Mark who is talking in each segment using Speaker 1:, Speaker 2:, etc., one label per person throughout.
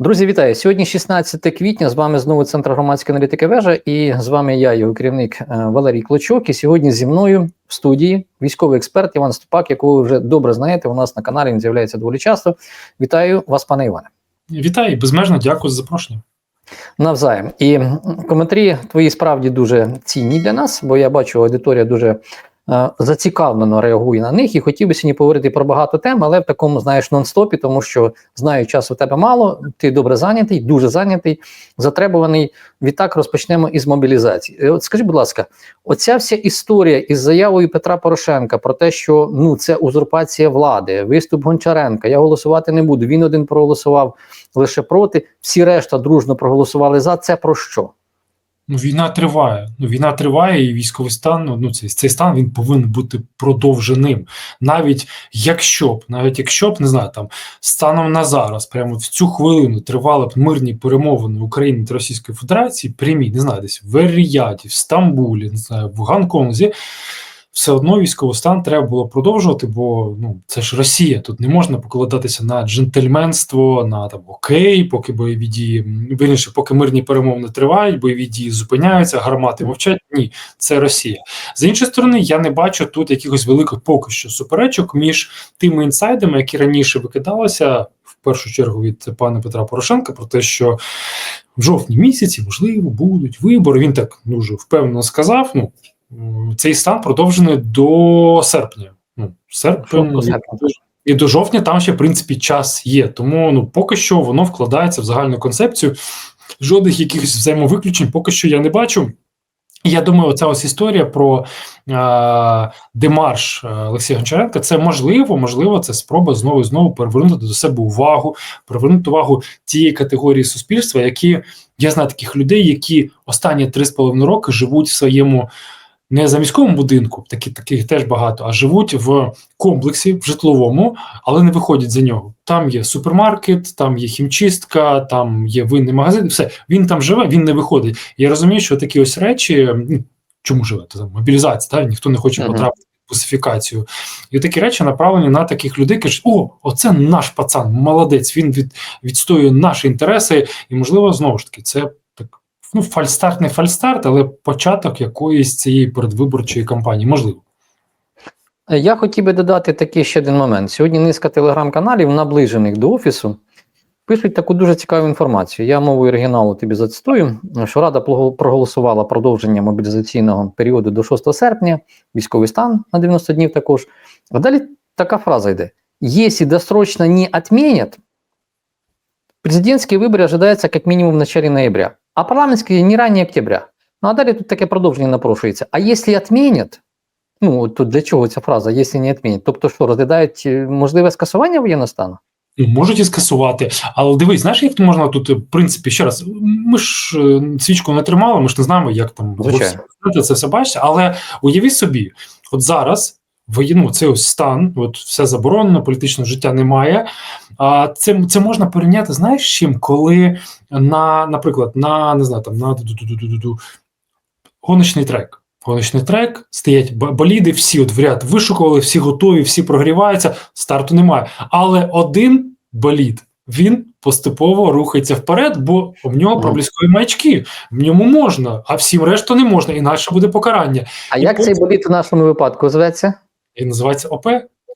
Speaker 1: Друзі, вітаю! Сьогодні 16 квітня. З вами знову Центр громадської аналітики вежа, і з вами я, його керівник е, Валерій Клочок. І сьогодні зі мною в студії військовий експерт Іван Ступак, якого ви вже добре знаєте. У нас на каналі він з'являється доволі часто. Вітаю вас, пане Іване.
Speaker 2: Вітаю, безмежно дякую за запрошення.
Speaker 1: Навзаєм. І коментарі твої справді дуже цінні для нас, бо я бачу, аудиторія дуже зацікавлено реагує на них. І хотів би сьогодні поговорити про багато тем, але в такому, знаєш, нон-стопі, тому що знаю, часу у тебе мало, ти добре зайнятий, дуже зайнятий, затребуваний. Відтак розпочнемо із мобілізації. Е, От скажи, будь ласка, оця вся історія із заявою Петра Порошенка про те, що ну це узурпація влади, виступ Гончаренка, я голосувати не буду. Він один проголосував лише проти, всі решта дружно проголосували за. Це про що?
Speaker 2: Ну, війна триває. Ну, війна триває, і військовий стан. ну, Ну, цей, цей стан він повинен бути продовженим. Навіть якщо б, навіть якщо б не знаю, там станом на зараз, прямо в цю хвилину тривали б мирні перемовини України та Російської Федерації, прямі, не знаю, десь в Ер-Рияді, в Стамбулі, не знаю, в Гонконзі. Все одно військовий стан треба було продовжувати, бо ну це ж Росія. Тут не можна покладатися на джентльменство, на там окей, поки бойові дії вірніше, поки мирні перемовини тривають, бойові дії зупиняються, гармати мовчать. Ні, це Росія. З іншої сторони, я не бачу тут якихось великих поки що суперечок між тими інсайдами, які раніше викидалися в першу чергу від пана Петра Порошенка, про те, що в жовтні місяці можливо будуть вибори. Він так дуже впевнено сказав. Ну цей стан продовжений до серпня. Ну, серпень
Speaker 1: серпня.
Speaker 2: і до жовтня там ще в принципі час є. Тому ну поки що воно вкладається в загальну концепцію. Жодних якихось взаємовиключень поки що я не бачу. Я думаю, оця ось історія про е, демарш Олексія Гончаренка це можливо, можливо, це спроба знову і знову перевернути до себе увагу, привернути увагу тієї категорії суспільства, які я знаю таких людей, які останні 3,5 роки живуть в своєму не за міському будинку, такі таких теж багато, а живуть в комплексі в житловому, але не виходять за нього. Там є супермаркет, там є хімчистка, там є винний магазин. Все він там живе, він не виходить. Я розумію, що такі ось речі, ну, чому живе? Там мобілізація, та ніхто не хоче потрапити в пасифікацію. І такі речі направлені на таких людей. кажуть, о, оце наш пацан, молодець. Він від, відстоює наші інтереси, і можливо, знову ж таки, це. Ну, фальстарт, не фальстарт, але початок якоїсь цієї передвиборчої кампанії, можливо.
Speaker 1: Я хотів би додати такий ще один момент. Сьогодні низка телеграм-каналів, наближених до офісу, пишуть таку дуже цікаву інформацію. Я мовою оригіналу тобі зацитую, що Рада проголосувала продовження мобілізаційного періоду до 6 серпня, військовий стан на 90 днів також. А далі така фраза йде: Якщо досрочно не отменят, президентські вибори ожидаються як мінімум в начале ноября, а парламентські не ранее октября. Ну а далі тут таке продовження напрошується. А якщо отменят, Ну, тут для чого ця фраза, якщо не відмінять? Тобто, що розглядають е, можливе скасування воєнного стану?
Speaker 2: Ну, Можуть і скасувати, але дивись, знаєш, як можна тут, в принципі, ще раз, ми ж е, свічку не тримали, ми ж не знаємо, як там
Speaker 1: Звичайно.
Speaker 2: це все бачите, але уявіть собі, от зараз воєнну цей ось стан, от все заборонено, політичного життя немає. А це, це можна порівняти, знаєш, з чим, коли на, наприклад, на не знаю, там на ду-ду-ду-ду-ду-ду, гоночний трек. Гоночний трек, стоять боліди, всі от в ряд вишукували, всі готові, всі прогріваються, старту немає. Але один болід він поступово рухається вперед, бо в нього пробліскові маячки. В ньому можна, а всім решту не можна, інакше буде покарання.
Speaker 1: А
Speaker 2: І
Speaker 1: як цей
Speaker 2: потім-
Speaker 1: боліт в нашому випадку зветься?
Speaker 2: І називається ОП.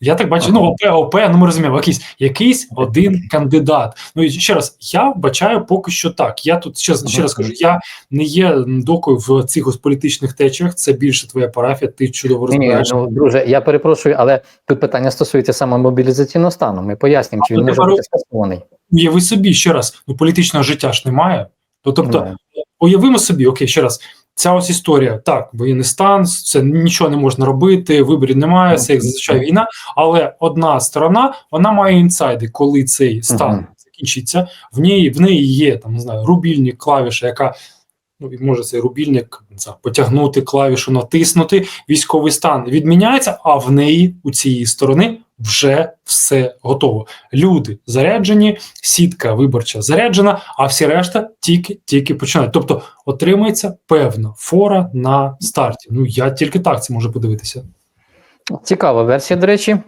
Speaker 2: Я так бачу, ну ОП, ОП, ну ми розуміємо, якийсь, якийсь один кандидат. Ну і ще раз, я бачаю поки що так. Я тут ще, ще раз кажу, я не є докою в цих політичних течіях, це більше твоя парафія, ти чудово
Speaker 1: Ні, ні, ну, друже, я перепрошую, але тут питання стосується саме мобілізаційного стану. Ми пояснимо, чи він може бути скасований.
Speaker 2: Уяви собі ще раз, ну політичного життя ж немає. Ну, тобто,
Speaker 1: Немає.
Speaker 2: уявимо собі, окей, ще раз. Ця ось історія, так, воєнний стан, це нічого не можна робити, виборів немає, це як зазвичай війна. Але одна сторона вона має інсайди, коли цей стан
Speaker 1: Мгм.
Speaker 2: закінчиться. В неї в неї є там не знаю, рубільник, клавіша, яка ну може цей рубільник не знаю, потягнути клавішу, натиснути. Військовий стан відміняється, а в неї у цієї сторони вже все готово. Люди заряджені, сітка виборча заряджена, а всі решта тільки тільки починають. Тобто отримується певна фора на старті. Ну я тільки так це можу подивитися.
Speaker 1: Цікава версія, до речі.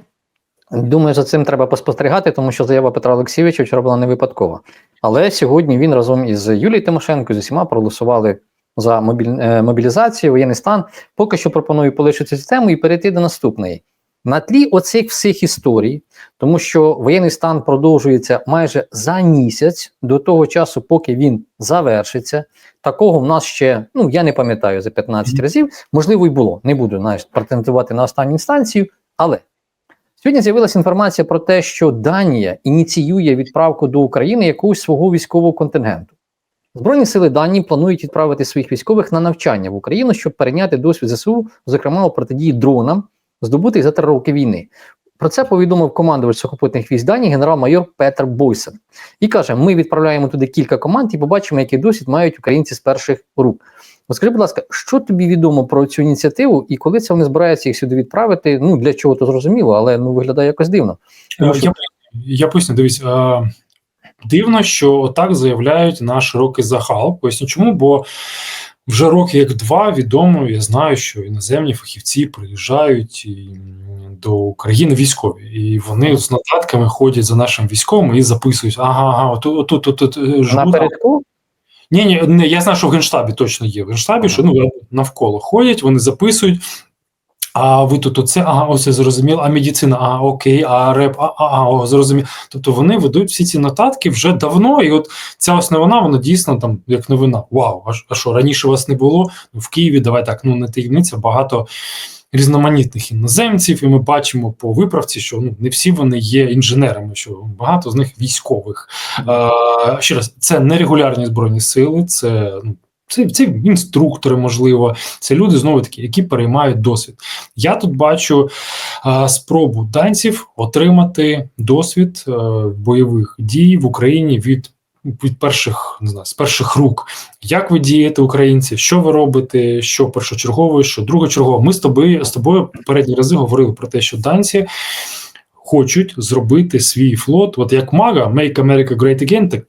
Speaker 1: Думаю, за цим треба поспостерігати, тому що заява Петра Олексійовича вчора була не випадкова. Але сьогодні він разом із Юлією Тимошенко з усіма проголосували за мобіль... е, мобілізацію, воєнний стан. Поки що пропоную полишити цю тему і перейти до наступної. На тлі оцих всіх історій, тому що воєнний стан продовжується майже за місяць до того часу, поки він завершиться. Такого в нас ще, ну я не пам'ятаю за 15 разів, можливо, і було. Не буду знаєш, претендувати на останню інстанцію, але сьогодні з'явилася інформація про те, що Данія ініціює відправку до України якогось свого військового контингенту. Збройні сили Данії планують відправити своїх військових на навчання в Україну, щоб перейняти досвід ЗСУ, зокрема у протидії дронам, здобутих за три роки війни. Про це повідомив командувач сухопутних військ Данії генерал-майор Петер Бойсен. І каже: ми відправляємо туди кілька команд і побачимо, який досвід мають українці з перших рук. Скажи, будь ласка, що тобі відомо про цю ініціативу, і коли це вони збираються їх сюди відправити? Ну для чого то зрозуміло, але ну виглядає якось дивно. Тому
Speaker 2: Е,
Speaker 1: що-
Speaker 2: Я, я поясню, дивись, е, дивно, що так заявляють на широкий загал. Поясню чому, бо вже роки як два відомо, я знаю, що іноземні фахівці приїжджають і, до України військові, і вони з нотатками ходять за нашим військовим і записують: ага, ага, отут, отут, отут, живу. жгут,
Speaker 1: напередку
Speaker 2: ні, ні, не, я знаю, що в Генштабі точно є. В Генштабі, що ну навколо ходять, вони записують. А ви тут оце, ага, ось я зрозумів, а медицина, а окей, а реп, а, а, а о, зрозумів. Тобто вони ведуть всі ці нотатки вже давно, і от ця ось новина, вона дійсно там як новина. Вау, а, а що раніше вас не було? Ну, в Києві, давай так, ну не таємниця, багато різноманітних іноземців, і ми бачимо по виправці, що ну не всі вони є інженерами, що багато з них військових. Е, ще раз, це не регулярні збройні сили, це ну. Це, це інструктори, можливо, це люди знову таки, які переймають досвід. Я тут бачу е, спробу данців отримати досвід е, бойових дій в Україні від, від перших не знаю, з перших рук. Як ви дієте, українці, що ви робите, що першочергове, що другочергове. Ми з тобою з тобою попередні рази говорили про те, що данці хочуть зробити свій флот, от як мага, Make America Great Again, так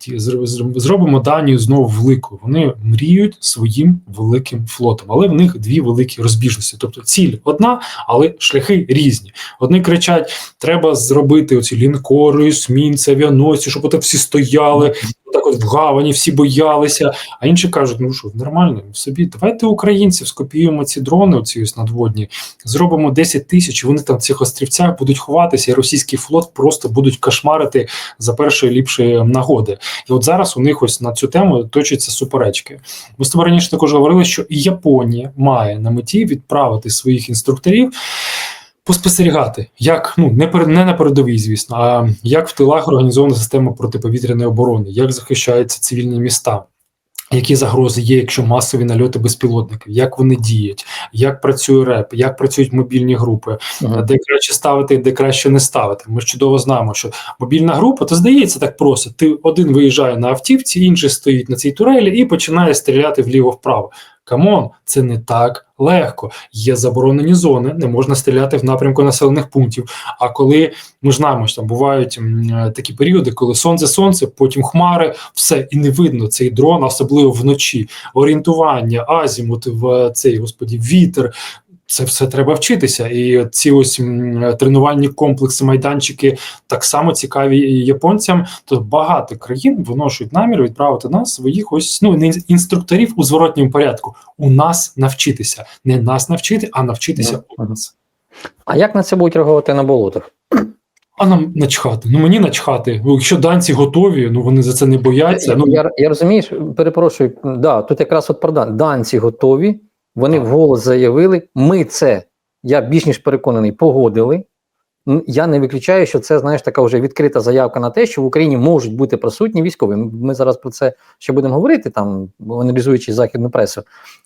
Speaker 2: зробимо Данію знову великою. Вони мріють своїм великим флотом, але в них дві великі розбіжності. Тобто ціль одна, але шляхи різні. Одні кричать: треба зробити оці лінкори, смінці, авіаносці, щоб от всі стояли. Так от в гавані всі боялися, а інші кажуть: ну що, нормально, собі, давайте українців скопіюємо ці дрони, оці ось надводні, зробимо 10 тисяч, вони там в цих острівцях будуть ховатися, і російський флот просто будуть кошмарити за першої ліпшої нагоди. І от зараз у них ось на цю тему точаться суперечки. Ми з тобою раніше також говорили, що і Японія має на меті відправити своїх інструкторів. Поспостерігати, як ну не пер, не на передовій, звісно, а як в тилах організована система протиповітряної оборони, як захищаються цивільні міста, які загрози є, якщо масові нальоти безпілотників, як вони діють, як працює РЕП, як працюють мобільні групи,
Speaker 1: Мгм.
Speaker 2: де краще ставити, де краще не ставити. Ми ж чудово знаємо, що мобільна група, то здається так просто. Ти один виїжджає на автівці, інший стоїть на цій турелі і починає стріляти вліво-вправо. Камон, це не так легко. Є заборонені зони, не можна стріляти в напрямку населених пунктів. А коли ми знаємо, що там бувають е, такі періоди, коли сонце, сонце, потім хмари, все і не видно цей дрон, особливо вночі. Орієнтування, азімут в е, цей господі, вітер. Це все треба вчитися, і ці ось тренувальні комплекси, майданчики так само цікаві і японцям. То багато країн виношують намір відправити нас своїх ось ну не інструкторів у зворотньому порядку. У нас навчитися, не нас навчити, а навчитися у нас.
Speaker 1: А як на це будуть реагувати на болотах?
Speaker 2: А нам начхати. Ну мені начхати. Ну, Якщо данці готові, ну вони за це не бояться. Ну
Speaker 1: я, я розумієш, перепрошую, да, тут якраз от про дан. Данці готові, вони вголос заявили. Ми це, я більш ніж переконаний, погодили. Я не виключаю, що це знаєш така вже відкрита заявка на те, що в Україні можуть бути присутні військові. Ми зараз про це ще будемо говорити, там аналізуючи західну пресу.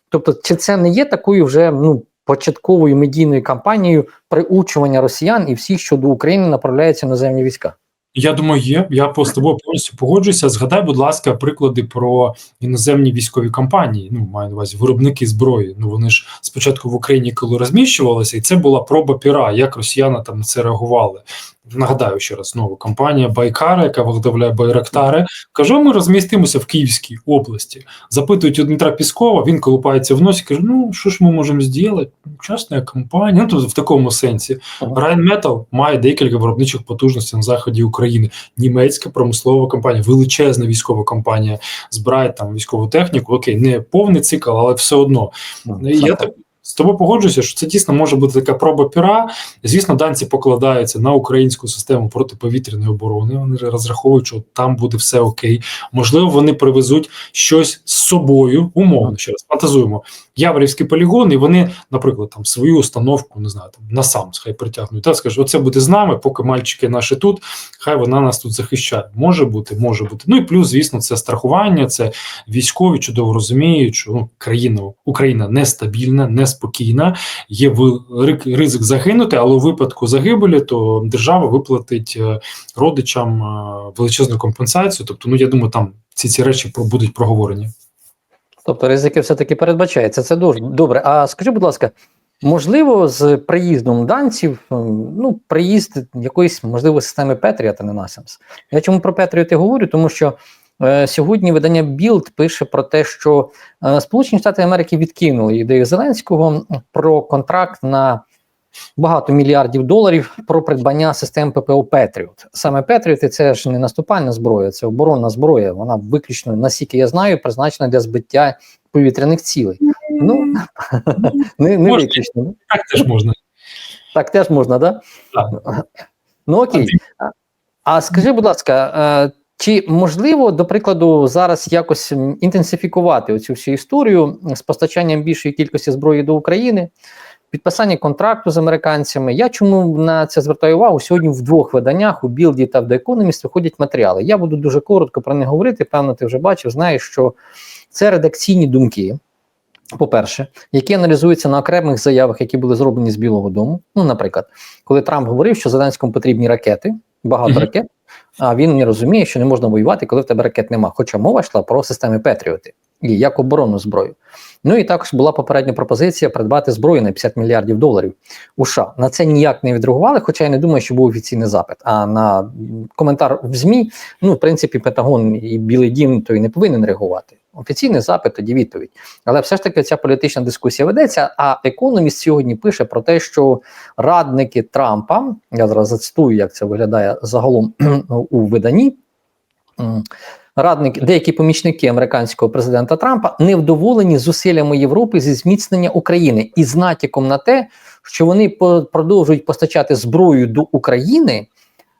Speaker 1: Тобто, чи це не є такою вже ну початковою медійною кампанією приучування росіян і всіх, що до України направляються наземні війська?
Speaker 2: Я думаю, є. Я з тобою повністю погоджуюся. Згадай, будь ласка, приклади про іноземні військові кампанії. Ну, маю на увазі виробники зброї. Ну вони ж спочатку в Україні, коли розміщувалися, і це була проба піра, як росіяни там на це реагували. Нагадаю ще раз знову компанія Байкара, яка виготовляє Байрактари, каже: ми розмістимося в Київській області. Запитують у Дмитра Піскова, він колупається в носі, каже: Ну що ж ми можемо зробити? Частна компанія. Ну, тобто в такому сенсі. Rheinmetall має декілька виробничих потужностей на заході України. Німецька промислова компанія, величезна військова компанія збирає там військову техніку. Окей, не повний цикл, але все одно. Я так з тобою погоджуюся, що це дійсно може бути така проба піра. Звісно, данці покладаються на українську систему протиповітряної оборони. Вони розраховують, що там буде все окей. Можливо, вони привезуть щось з собою. Умовно ще раз фантазуємо. Яворівський полігон, і вони, наприклад, там свою установку не знаю, там на сам хай притягнуть. Та скажуть, оце буде з нами, поки мальчики наші тут. Хай вона нас тут захищає. Може бути, може бути. Ну і плюс, звісно, це страхування, це військові чудово розуміють, що ну, країна Україна нестабільна, неспокійна. Є ризик загинути, але у випадку загибелі, то держава виплатить е, родичам е, величезну компенсацію. Тобто, ну я думаю, там ці ці речі будуть проговорені.
Speaker 1: Тобто ризики все-таки передбачаються. Це дуже добре. А скажи, будь ласка, можливо, з приїздом данців, ну, приїзд якоїсь, можливо, системи Петріата не насамс. Я чому про Петріоти говорю? Тому що е, сьогодні видання Білд пише про те, що е, Сполучені Штати Америки відкинули ідею Зеленського про контракт на багато мільярдів доларів про придбання систем ППО Петріот. Саме Петріоти це ж не наступальна зброя, це оборонна зброя. Вона виключно, наскільки я знаю, призначена для збиття повітряних цілей. Ну не, не виключно.
Speaker 2: Так теж можна.
Speaker 1: Так теж можна, да?
Speaker 2: так?
Speaker 1: Ну окей. А скажи, будь ласка, е, чи можливо, до прикладу, зараз якось інтенсифікувати оцю всю історію з постачанням більшої кількості зброї до України? підписання контракту з американцями. Я чому на це звертаю увагу? Сьогодні в двох виданнях у Білді та в The Economist виходять матеріали. Я буду дуже коротко про них говорити. Певно, ти вже бачив, знаєш, що це редакційні думки. По-перше, які аналізуються на окремих заявах, які були зроблені з Білого Дому. Ну, наприклад, коли Трамп говорив, що Зеленському потрібні ракети, багато mm -hmm. ракет, а він не розуміє, що не можна воювати, коли в тебе ракет нема. Хоча мова йшла про системи Петріоти і як оборонну зброю. Ну і також була попередня пропозиція придбати зброю на 50 мільярдів доларів у США. На це ніяк не відреагували, хоча я не думаю, що був офіційний запит. А на коментар в ЗМІ, ну в принципі, Пентагон і Білий Дім то й не повинен реагувати. Офіційний запит, тоді відповідь. Але все ж таки ця політична дискусія ведеться. А економіст сьогодні пише про те, що радники Трампа, я зараз зацитую, як це виглядає загалом у виданні радники, деякі помічники американського президента Трампа невдоволені зусиллями Європи зі зміцнення України і з натяком на те, що вони продовжують постачати зброю до України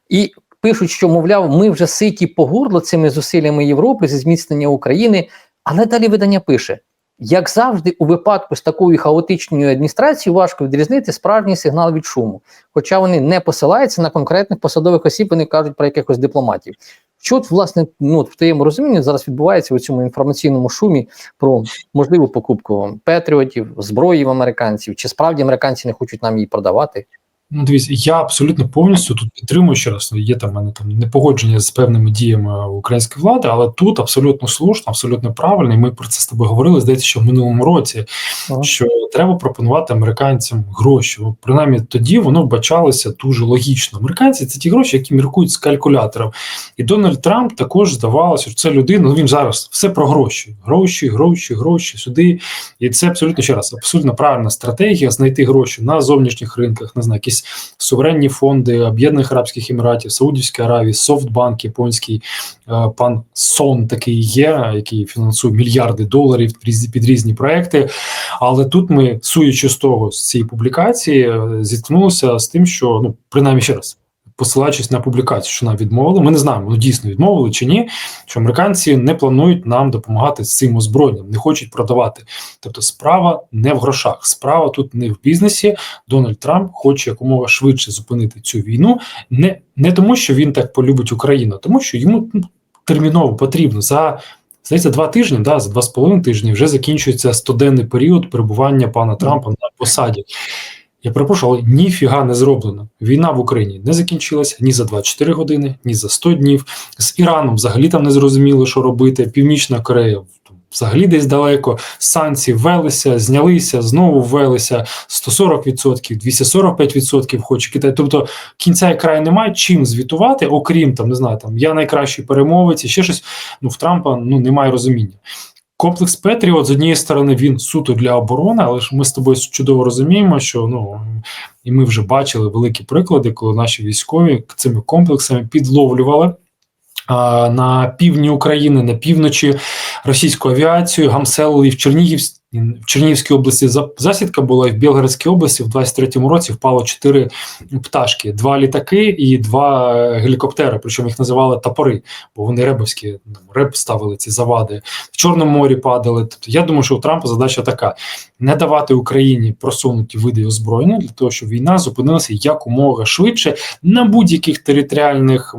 Speaker 1: і пишуть, що мовляв, ми вже ситі по горло цими зусиллями Європи зі зміцнення України. Але далі видання пише: як завжди, у випадку з такою хаотичною адміністрацією важко відрізнити справжній сигнал від шуму. Хоча вони не посилаються на конкретних посадових осіб, вони кажуть про якихось дипломатів. Що от, власне ну, в твоєму розумінні зараз відбувається у цьому інформаційному шумі про можливу покупку патріотів, зброї в американців? Чи справді американці не хочуть нам її продавати?
Speaker 2: Ну, дивіться, я абсолютно повністю тут підтримую ще раз. Є там мене там непогодження з певними діями української влади, але тут абсолютно слушно, абсолютно правильно. І ми про це з тобою говорили. Здається, що в минулому році ага. що треба пропонувати американцям гроші. Принаймні тоді воно вбачалося дуже логічно. Американці це ті гроші, які міркують з калькулятором. І Дональд Трамп також здавалося, що це людина. Ну він зараз все про гроші, гроші, гроші, гроші сюди. І це абсолютно ще раз, абсолютно правильна стратегія знайти гроші на зовнішніх ринках, не знаю, якісь суверенні фонди Об'єднаних Арабських Еміратів, Саудівської Аравії, Софтбанк, японський е, пан Сон такий є, який фінансує мільярди доларів під різні проекти. Але тут ми, суючи з того з цієї публікації, е, зіткнулися з тим, що ну принаймні ще раз. Посилаючись на публікацію, що нам відмовили, ми не знаємо, ну дійсно відмовили чи ні. Що американці не планують нам допомагати з цим озброєнням, не хочуть продавати. Тобто, справа не в грошах, справа тут не в бізнесі. Дональд Трамп хоче якомога швидше зупинити цю війну, не не тому, що він так полюбить Україну, а тому що йому ну, терміново потрібно за Здається, два тижні, да, за два з половиною тижні вже закінчується стоденний період перебування пана Трампа на посаді. Я перепрошую, але ніфіга не зроблено. Війна в Україні не закінчилася ні за 24 години, ні за 100 днів. З Іраном взагалі там не зрозуміло, що робити. Північна Корея взагалі десь далеко. Санкції ввелися, знялися, знову ввелися 140%, 245% хоче Китай. Тобто кінця і краю немає чим звітувати, окрім там, не знаю, там я найкращий перемовець, і ще щось. Ну в Трампа ну немає розуміння. Комплекс Петріот з однієї сторони він суто для оборони, але ж ми з тобою чудово розуміємо, що ну і ми вже бачили великі приклади, коли наші військові цими комплексами підловлювали на півдні України, на півночі російську авіацію, гамселили в Чернігів. В Чернігівській області за- засідка була і в Білгородській області в 23-му році впало чотири пташки: два літаки і два е, гелікоптери. Причому їх називали топори, бо вони ребовські реб ставили ці завади. В Чорному морі падали. Тобто я думаю, що у Трампа задача така: не давати Україні просунуті види озброєння для того, щоб війна зупинилася якомога швидше на будь-яких територіальних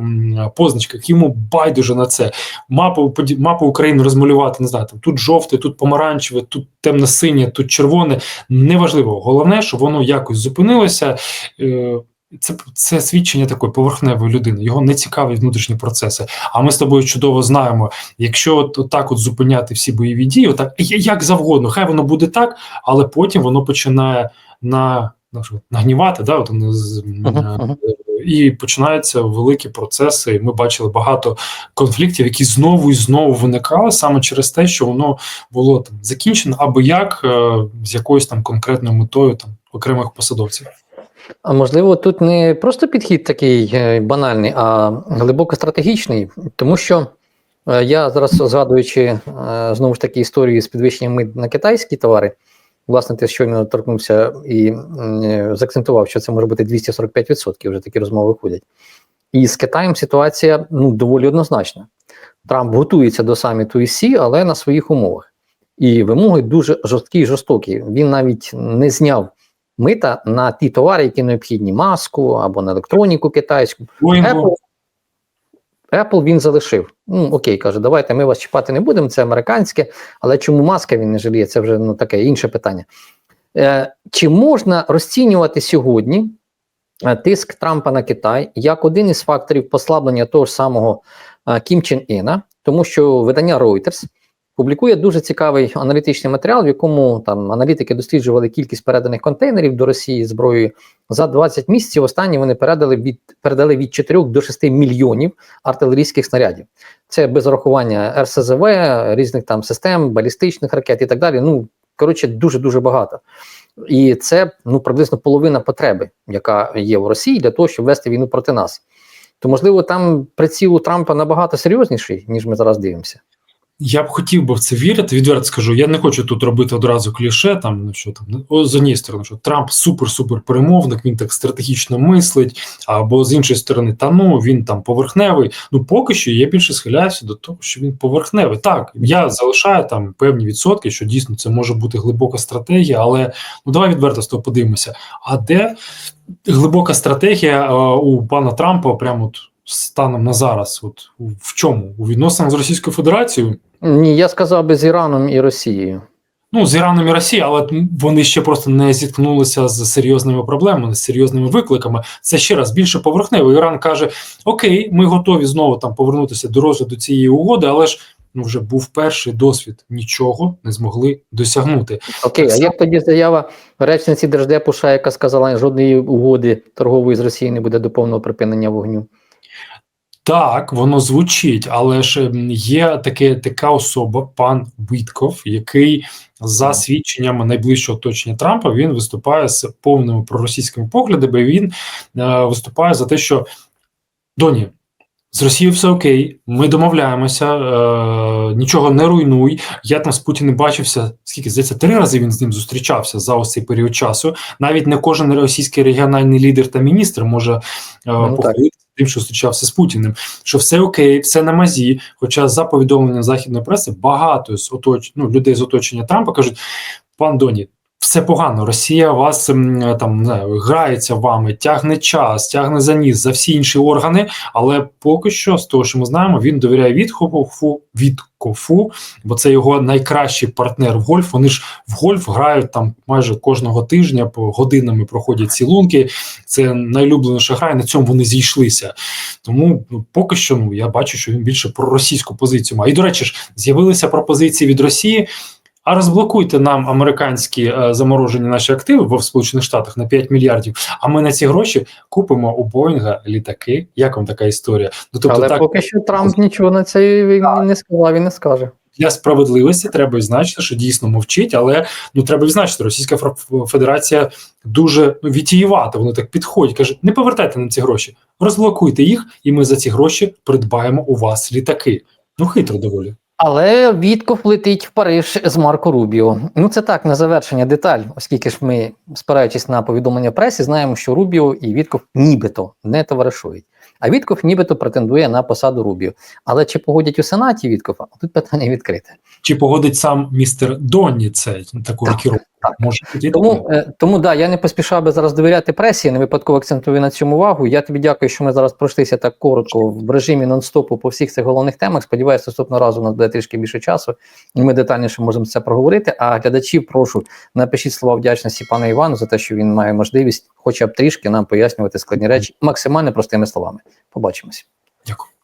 Speaker 2: позначках. Йому байдуже на це. Мапу мапу України розмалювати, не знаю, там тут жовте, тут помаранчеве, тут темно-синє, тут червоне. Неважливо. Головне, щоб воно якось зупинилося. Е, Це, це свідчення такої поверхневої людини. Його не цікавлять внутрішні процеси. А ми з тобою чудово знаємо, якщо от, от так от зупиняти всі бойові дії, отак як завгодно, хай воно буде так, але потім воно починає на, на нагнівати, да, от, з-
Speaker 1: Мгм, мгм.
Speaker 2: І починаються великі процеси. І ми бачили багато конфліктів, які знову і знову виникали саме через те, що воно було там закінчено, або як е, з якоюсь там конкретною метою там окремих посадовців.
Speaker 1: А можливо, тут не просто підхід такий е, банальний, а глибоко стратегічний, тому що е, я зараз згадуючи знову ж таки історію з підвищенням мит на китайські товари, власне, ти щойно торкнувся і е, заакцентував, що це може бути 245%, вже такі розмови ходять. І з Китаєм ситуація ну, доволі однозначна. Трамп готується до саміту ІСі, але на своїх умовах. І вимоги дуже жорсткі і жорстокі. Він навіть не зняв мита на ті товари, які необхідні: маску або на електроніку китайську. Apple, Apple він залишив. Ну, окей, каже, давайте ми вас чіпати не будемо, це американське, але чому маска він не жаліє? Це вже ну, таке інше питання. Е, чи можна розцінювати сьогодні е, тиск Трампа на Китай як один із факторів послаблення того ж самого е, Кім Чен Іна, тому що видання Reuters публікує дуже цікавий аналітичний матеріал, в якому там аналітики досліджували кількість переданих контейнерів до Росії зброєю. За 20 місяців останні вони передали від передали від 4 до 6 мільйонів артилерійських снарядів. Це без рахування РСЗВ, різних там систем, балістичних ракет і так далі. Ну коротше, дуже дуже багато. І це ну приблизно половина потреби, яка є в Росії для того, щоб вести війну проти нас. То можливо, там приціл у Трампа набагато серйозніший, ніж ми зараз дивимося.
Speaker 2: Я б хотів би в це вірити. Відверто скажу, я не хочу тут робити одразу кліше. Там ну що там о, з однієї сторони, що Трамп супер-супер перемовник, він так стратегічно мислить. Або з іншої сторони, та ну він там поверхневий. Ну поки що я більше схиляюся до того, що він поверхневий. Так, я залишаю там певні відсотки, що дійсно це може бути глибока стратегія, але ну давай відверто з того подивимося. А де глибока стратегія е, у пана Трампа прямо от станом на зараз? От в чому? У відносинах з Російською Федерацією?
Speaker 1: Ні, я сказав би з Іраном і Росією.
Speaker 2: Ну, з Іраном і Росією, але вони ще просто не зіткнулися з серйозними проблемами, з серйозними викликами. Це ще раз більше поверхнево. Іран каже: Окей, ми готові знову там повернутися до розгляду цієї угоди, але ж ну вже був перший досвід, нічого не змогли досягнути.
Speaker 1: Окей, а як тоді заява речниці Держдепу США, яка сказала, жодної угоди торгової з Росією не буде до повного припинення вогню?
Speaker 2: Так, воно звучить, але ж є таке, така особа, пан Вітков, який за свідченнями найближчого оточення Трампа він виступає з повними проросійськими поглядами. Він е, виступає за те, що доні. З Росією все окей, ми домовляємося, е, нічого не руйнуй. Я там з Путіним бачився, скільки здається, три рази він з ним зустрічався за ось цей період часу. Навіть не кожен російський регіональний лідер та міністр може е,
Speaker 1: Ну,
Speaker 2: похвалитися тим, що зустрічався з Путіним. Що все окей, все на мазі. Хоча за повідомленням західної преси багато з оточ... ну, людей з оточення Трампа кажуть: пан Доні, все погано. Росія вас там не грається вами, тягне час, тягне за ніс, за всі інші органи. Але поки що, з того, що ми знаємо, він довіряє Віткофу, Віткофу, бо це його найкращий партнер в гольф. Вони ж в гольф грають там майже кожного тижня, по годинами проходять ці лунки. Це найлюбленіша гра, і на цьому вони зійшлися. Тому ну, поки що ну, я бачу, що він більше про російську позицію має. І, до речі ж, з'явилися пропозиції від Росії. А розблокуйте нам американські е, заморожені наші активи в Сполучених Штатах на 5 мільярдів. А ми на ці гроші купимо у Боїнга літаки. Як вам така історія? Ну тобто,
Speaker 1: Але
Speaker 2: так
Speaker 1: поки що Трамп нічого на це не сказав і не скаже.
Speaker 2: для справедливості треба відзначити, що дійсно мовчить, але ну треба відзначити, Російська Федерація дуже ну, вітіювата. Вони так підходять. каже: не повертайте нам ці гроші, розблокуйте їх, і ми за ці гроші придбаємо у вас літаки. Ну хитро доволі.
Speaker 1: Але Вітков летить в Париж з Марко Рубіо. Ну це так на завершення деталь, оскільки ж ми, спираючись на повідомлення пресі, знаємо, що Рубіо і Вітков нібито не товаришують. А Вітков нібито претендує на посаду Рубіо. Але чи погодять у Сенаті Віткова? Тут питання відкрите.
Speaker 2: Чи погодить сам містер Донні це таку
Speaker 1: Так,
Speaker 2: рокіровку?
Speaker 1: Так.
Speaker 2: Може
Speaker 1: Тому, е, тому да, я не поспішав би зараз довіряти пресі, не випадково акцентую на цьому увагу. Я тобі дякую, що ми зараз пройшлися так коротко в режимі нон-стопу по всіх цих головних темах. Сподіваюся, наступного разу у нас буде трішки більше часу, і ми детальніше можемо це проговорити. А глядачів прошу напишіть слова вдячності пану Івану за те, що він має можливість, хоча б трішки нам пояснювати складні речі максимально простими словами. Побачимось.
Speaker 2: Дякую.